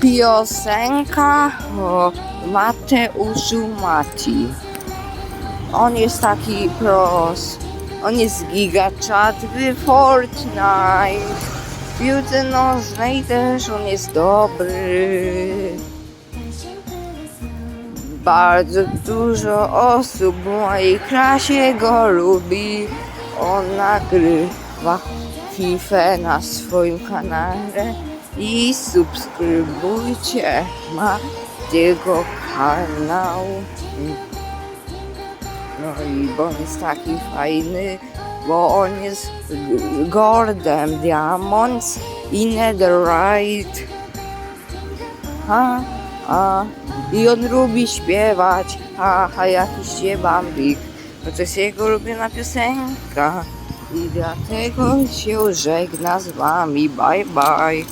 piosenka o Mateuszu Mati. On jest taki pros. On jest gigaczat w Fortnite. W piłce nożnej też on jest dobry. Bardzo dużo osób w mojej klasie go lubi. On nagrywa FIFA na swoim kanale i subskrybujcie ma jego kanał. No i bo on jest taki fajny, bo on jest Gordem Diamonds i Netherite. Ha, a, I on lubi śpiewać, haha, jakiś bambik. No to jest jego ulubiona piosenka. I dlatego się żegna z wami. Bye bye.